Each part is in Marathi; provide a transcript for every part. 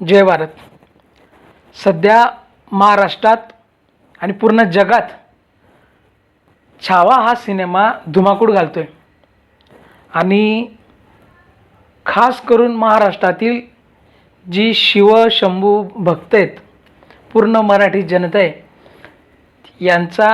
जय भारत. सध्या महाराष्ट्रात आणि पूर्ण जगात छावा हा सिनेमा धुमाकूळ घालतोय. आणि खास करून महाराष्ट्रातील जी शिव शंभू भक्त आहेत पूर्ण मराठी जनता आहे यांचा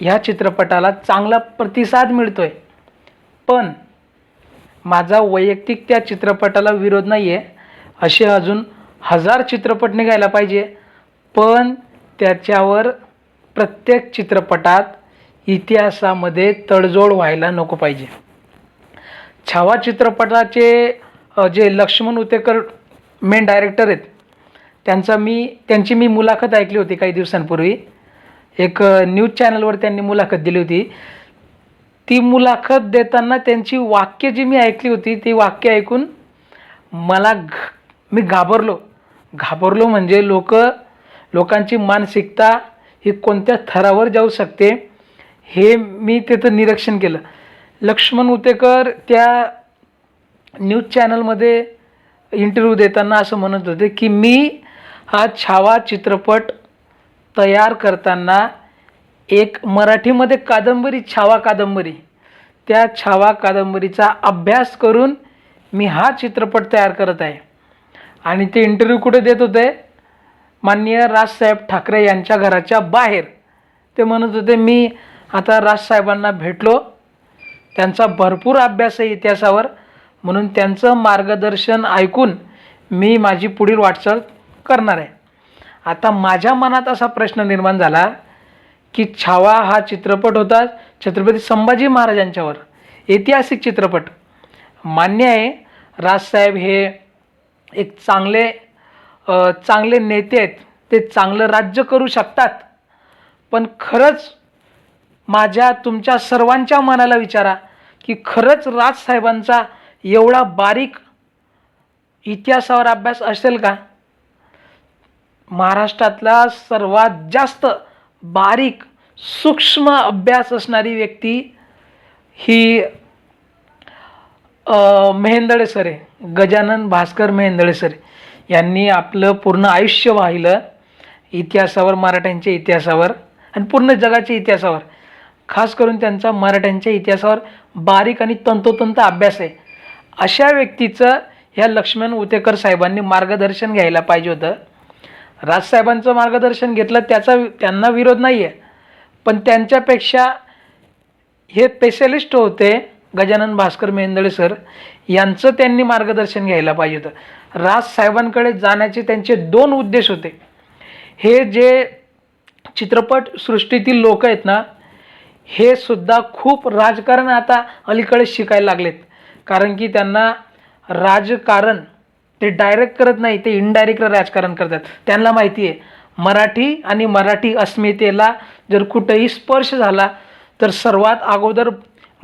ह्या चित्रपटाला चांगला प्रतिसाद मिळतोय. पण माझा वैयक्तिक त्या चित्रपटाला विरोध नाही आहे असे अजून हजार चित्रपट निघायला पाहिजे. पण त्याच्यावर प्रत्येक चित्रपटात इतिहासामध्ये तडजोड व्हायला नको पाहिजे. छावा चित्रपटाचे जे लक्ष्मण उतेकर मेन डायरेक्टर आहेत त्यांचा मी त्यांची मी मुलाखत ऐकली होती काही दिवसांपूर्वी. एक न्यूज चॅनलवर त्यांनी मुलाखत दिली होती. ती मुलाखत देताना त्यांची वाक्य जी मी ऐकली होती ती वाक्य ऐकून मला घ मी घाबरलो. घाबरलो म्हणजे लोक लोकांची मानसिकता ही कोणत्या थरावर जाऊ शकते हे मी तिथं निरीक्षण केलं. लक्ष्मण उतेकर त्या न्यूज चॅनलमध्ये इंटरव्ह्यू देताना असं म्हणत होते की मी हा छावा चित्रपट तयार करताना एक मराठीमध्ये कादंबरी छावा कादंबरी. त्या छावा कादंबरीचा अभ्यास करून मी हा चित्रपट तयार करत आहे. आणि ते इंटरव्ह्यू कुठे देत होते? माननीय राजसाहेब ठाकरे यांच्या घराच्या बाहेर. ते म्हणत होते मी आता राजसाहेबांना भेटलो. त्यांचा भरपूर अभ्यास आहे इतिहासावर. म्हणून त्यांचं मार्गदर्शन ऐकून मी माझी पुढील वाटचाल करणार आहे. आता माझ्या मनात असा प्रश्न निर्माण झाला की छावा हा चित्रपट होता छत्रपती संभाजी महाराजांच्यावर. ऐतिहासिक चित्रपट. मान्य आहे राजसाहेब हे एक चांगले चांगले नेते आहेत ते चांगलं राज्य करू शकतात. पण खरंच माझ्या तुमच्या सर्वांच्या मनाला विचारा की खरंच राजसाहेबांचा एवढा बारीक इतिहासावर अभ्यास असेल का? महाराष्ट्रातला सर्वात जास्त बारीक सूक्ष्म अभ्यास असणारी व्यक्ती ही मेहेंदळे सर आहे गजानन भास्कर मेहेंदळे सर यांनी आपलं पूर्ण आयुष्य वाहिलं इतिहासावर मराठ्यांच्या इतिहासावर आणि पूर्ण जगाच्या इतिहासावर. खास करून त्यांचा मराठ्यांच्या इतिहासावर बारीक आणि तंतोतंत अभ्यास आहे. अशा व्यक्तीचं ह्या लक्ष्मण उतेकर साहेबांनी मार्गदर्शन घ्यायला पाहिजे होतं. राजसाहेबांचं मार्गदर्शन घेतलं त्याचा त्यांना विरोध नाही आहे पण त्यांच्यापेक्षा हे स्पेशलिस्ट होते गजानन भास्कर मेंदळे सर यांचं त्यांनी मार्गदर्शन घ्यायला पाहिजे होतं. राजसाहेबांकडे जाण्याचे त्यांचे दोन उद्देश होते. हे जे चित्रपट सृष्टीतील लोक आहेत ना हे सुद्धा खूप राजकारण आता अलीकडे शिकायला लागलेत. कारण की त्यांना राजकारण ते डायरेक्ट करत नाही ते इनडायरेक्ट राजकारण करतात. त्यांना माहिती आहे मराठी आणि मराठी अस्मितेला जर कुठेही स्पर्श झाला तर सर्वात अगोदर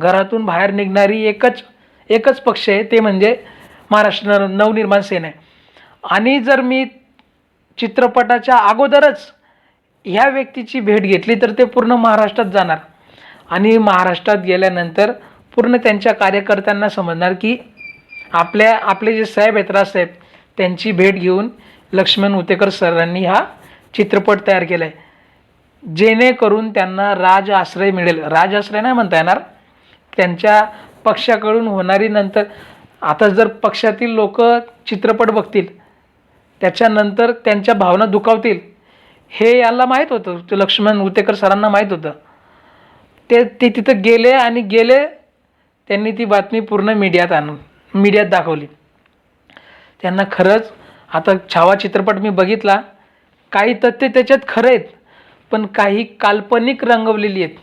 घरातून बाहेर निघणारी एकच एकच पक्ष आहे ते म्हणजे महाराष्ट्र नवनिर्माण सेना आहे. आणि जर मी चित्रपटाच्या अगोदरच ह्या व्यक्तीची भेट घेतली तर ते पूर्ण महाराष्ट्रात जाणार. आणि महाराष्ट्रात गेल्यानंतर पूर्ण त्यांच्या कार्यकर्त्यांना समजणार की आपल्या आपले जे साहेब आहेत राजसाहेब त्यांची भेट घेऊन लक्ष्मण उतेकर सरांनी हा चित्रपट तयार केला आहे जेणेकरून त्यांना राज आश्रय मिळेल. राज आश्रय नाही म्हणता येणार. त्यांच्या पक्षाकडून होणारी नंतर आता जर पक्षातील लोक चित्रपट बघतील त्याच्यानंतर त्यांच्या भावना दुखावतील हे याला माहीत होतं ते लक्ष्मण उतेकर सरांना माहीत होतं. ते ते तिथं गेले आणि गेले त्यांनी ती बातमी पूर्ण मीडियात आणून मीडियात दाखवली. त्यांना खरंच आता छावा चित्रपट मी बघितला काही तथ्य त्याच्यात खरं आहेत पण काही काल्पनिक रंगवलेली आहेत.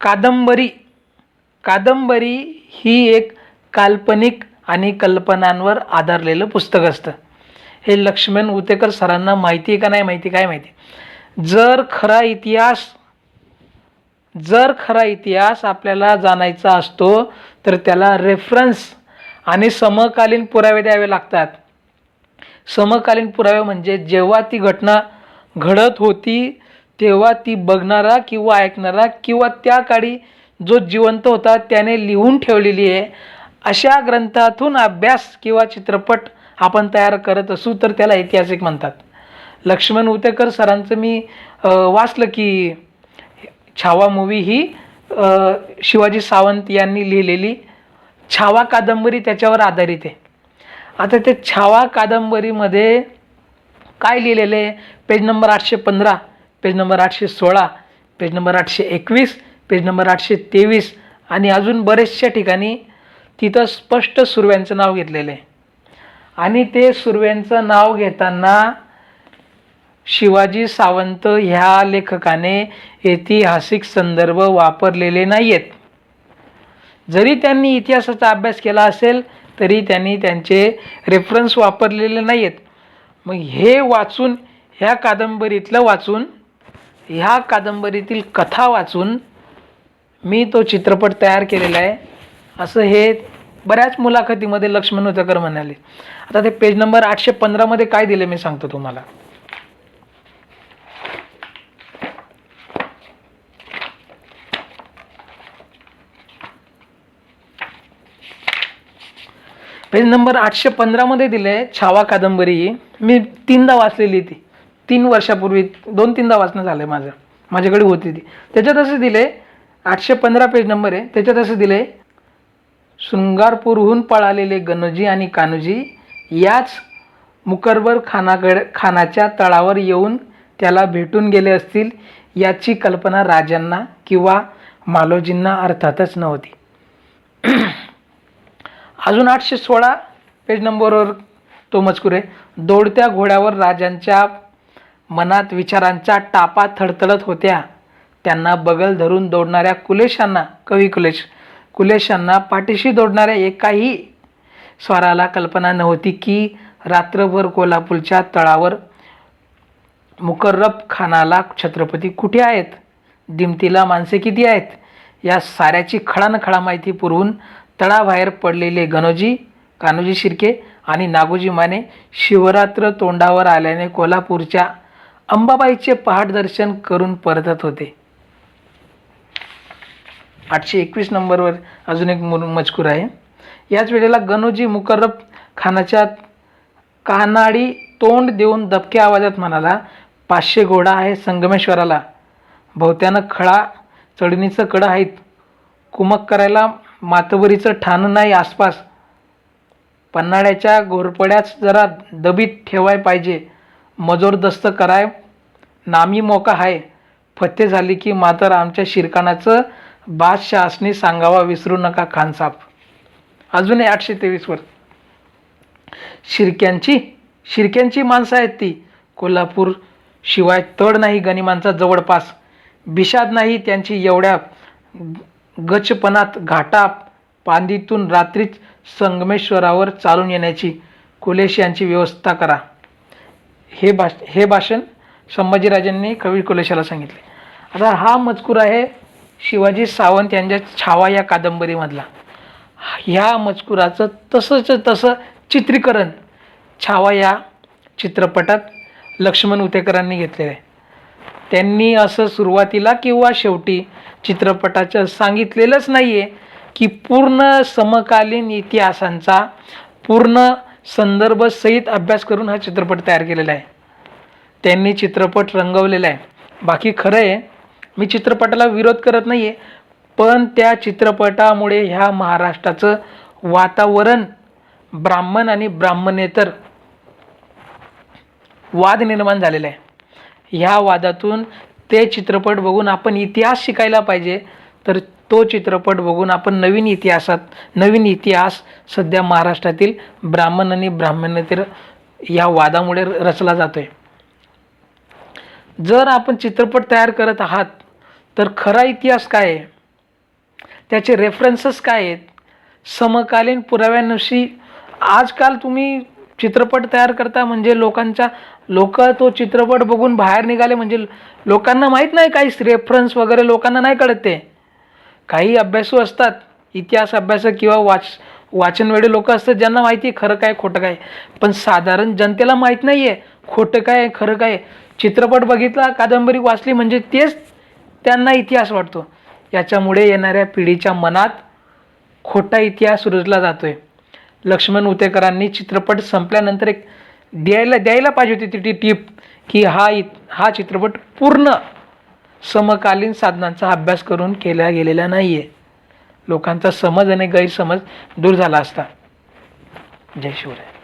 कादंबरी. कादंबरी ही एक काल्पनिक आणि कल्पनांवर आधारलेलं पुस्तक असतं. हे लक्ष्मण उतेकर सरांना माहिती आहे का नाही माहिती काय माहिती? जर खरा इतिहास जर खरा इतिहास आपल्याला जाणायचा असतो तर त्याला रेफरन्स आणि समकालीन पुरावे द्यावे लागतात. समकालीन पुरावे म्हणजे जेव्हा ती घटना घडत होती तेव्हा ती बघणारा किंवा ऐकणारा किंवा त्या काळी जो जिवंत होता त्याने लिहून ठेवलेली आहे. अशा ग्रंथातून अभ्यास किंवा चित्रपट आपण तयार करत असू तर त्याला ऐतिहासिक म्हणतात. लक्ष्मण उतेकर सरांचं मी वाचलं की छावा मूवी ही शिवाजी सावंत यांनी लिहिलेली छावा कादंबरी त्याच्यावर आधारित आहे. आता ते छावा कादंबरीमध्ये काय लिहिलेलं आहे? पेज नंबर आठशे पंधरा. पेज नंबर आठशे सोळा पेज नंबर आठशे एकवीस पेज नंबर आठशे तेवीस आणि अजून बरेचशा ठिकाणी तिथं स्पष्ट सुरव्यांचं नाव घेतलेलं आहे. आणि ते सुरव्यांचं नाव घेताना शिवाजी सावंत ह्या लेखकाने ऐतिहासिक संदर्भ वापरलेले नाही आहेत जरी त्यांनी इतिहासाचा अभ्यास केला असेल तरी त्यांनी त्यांचे रेफरन्स वापरलेले नाही आहेत मग हे वाचून ह्या कादंबरीतलं वाचून ह्या कादंबरीतील कथा वाचून मी तो चित्रपट तयार केलेला आहे. असं हे बऱ्याच मुलाखतीमध्ये लक्ष्मण उतकर म्हणाले. आता ते पेज नंबर आठशे पंधरामध्ये काय दिले मी सांगतो तुम्हाला. पेज नंबर आठशे पंधरामध्ये दिले छावा कादंबरी. ही मी तीनदा वाचलेली ती. तीन वर्षापूर्वी दोन तीनदा वाचणं झालं आहे माझं. माझ्याकडे होती ती. त्याच्यात असं दिले आठशे पंधरा पेज नंबर आहे. त्याच्यात असं दिले शृंगारपूरहून पळालेले गणोजी आणि कान्होजी याच मुकरबर खानाकडे खानाच्या तळावर येऊन त्याला भेटून गेले असतील याची कल्पना राजांना किंवा मालोजींना अर्थातच नव्हती. अजून आठशे सोळा पेज नंबरवर तो मजकूर आहे. दौडत्या घोड्यावर राजांच्या मनात विचारांच्या टापा थडथडत होत्या. त्यांना बगल धरून दौडणाऱ्या कुलेशांना कवी कुलेश कुलेशांना पाठीशी दौडणाऱ्या एकाही स्वराला कल्पना नव्हती की रात्रभर कोल्हापूरच्या तळावर मुकर्रब खानाला छत्रपती कुठे आहेत? दिमतीला माणसे किती आहेत? या साऱ्याची खळानखळा माहिती पुरवून तळाबाहेर पडलेले गणोजी कान्होजी शिर्के आणि नागोजी माने शिवरात्र तोंडावर आल्याने कोल्हापूरच्या अंबाबाईचे पहाट दर्शन करून परतत होते. आठशे एकवीस नंबरवर अजून एक मु- मजकूर आहे. याच वेळेला गणोजी मुकर्रब खानाच्या कानाडी तोंड देऊन दबक्या आवाजात म्हणाला पाचशे घोडा आहे संगमेश्वराला. भोवत्यानं खळा चढणीचं कडं आहेत. कुमक करायला मातबरीचं ठाणं नाही आसपास. पन्हाळ्याच्या घोरपड्याच जरा दबीत ठेवाय पाहिजे. मजोरदस्त कराय. नामी मोका आहे फत्ते झाली की मात्र आमच्या शिरकानाचं बादशहासनी सांगावा विसरू नका खानसाप अजूनही आठशे तेवीसवर शिरक्यांची शिरक्यांची माणसं आहेत ती. कोल्हापूर शिवाय तड नाही गनिमांचा जवळपास. बिषाद नाही त्यांची एवढ्या गचपणात घाटा पांदीतून रात्रीच संगमेश्वरावर चालून येण्याची. कुलेश यांची व्यवस्था करा. हे भाष हे भाषण संभाजीराजांनी कवी कुलेशाला सांगितले. आता हा मजकूर आहे शिवाजी सावंत यांच्या छावा या कादंबरीमधला. ह्या मजकुराचं तसंच तसं चित्रीकरण छावा या चित्रपटात लक्ष्मण उतेकरांनी घेतलेलं आहे. त्यांनी असं सुरुवातीला किंवा शेवटी चित्रपटाचं सांगितलेलंच नाही आहे की पूर्ण समकालीन इतिहासांचा पूर्ण संदर्भसहित अभ्यास करून हा चित्रपट तयार केलेला आहे. त्यांनी चित्रपट रंगवलेला आहे. बाकी खरं आहे मी चित्रपटाला विरोध करत नाही आहे पण त्या चित्रपटामुळे ह्या महाराष्ट्राचं वातावरण ब्राह्मण आणि ब्राह्मणेतर वाद निर्माण झालेला आहे. ह्या वादातून ते चित्रपट बघून आपण इतिहास शिकायला पाहिजे तर तो चित्रपट बघून आपण नवीन इतिहासात नवीन इतिहास सध्या महाराष्ट्रातील ब्राह्मण आणि ब्राह्मणेतर या वादामुळे रचला रचला जातोय. जर आपण चित्रपट तयार करत आहात तर खरा इतिहास काय आहे? त्याचे रेफरन्सेस काय आहेत? समकालीन पुराव्यानुशी आजकाल तुम्ही चित्रपट तयार करता म्हणजे लोकांच्या लोक तो चित्रपट बघून बाहेर निघाले म्हणजे लोकांना माहीत नाही काही रेफरन्स वगैरे लोकांना नाही कळत ते. काही अभ्यासू असतात इतिहास अभ्यासक किंवा वाच वाचनवेडे लोक असतात ज्यांना माहिती आहे खरं काय खोटं काय. पण साधारण जनतेला माहीत नाही आहे खोटं काय खरं काय. चित्रपट बघितला कादंबरी वाचली म्हणजे तेच त्यांना इतिहास वाटतो. याच्यामुळे येणाऱ्या पिढीच्या मनात खोटा इतिहास रुजला आहे लक्ष्मण उतेकरांनी चित्रपट संपल्यानंतर एक द्यायला द्यायला पाहिजे होती ती टीप की हा इत हा चित्रपट पूर्ण समकालीन साधनांचा अभ्यास करून केला गेलेला नाही आहे लोकांचा समज आणि गैरसमज दूर झाला असता. जय शिवराय.